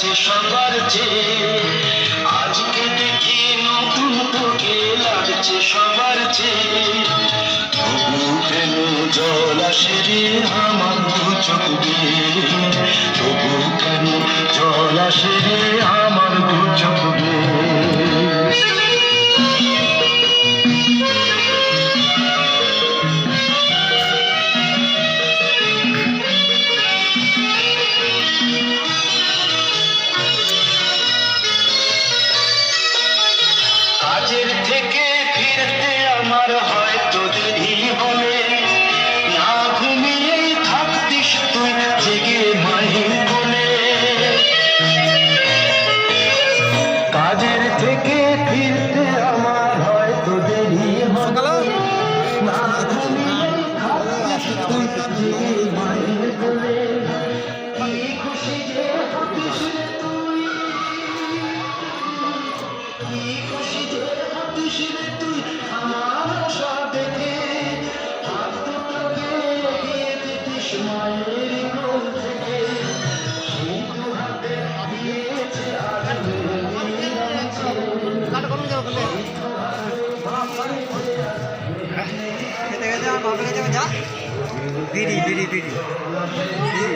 লাগছে সবার চেয়ে আজকে দেখি নতুন তোকে লাগছে সবার চেয়ে। তবু কেন জল আসে রে আমার চোখ দিয়ে? তবু কেন জল আসে রে ফিরতে আমার হয়তো বিড়ি বিড়ি বিড়ি। বিড়ি।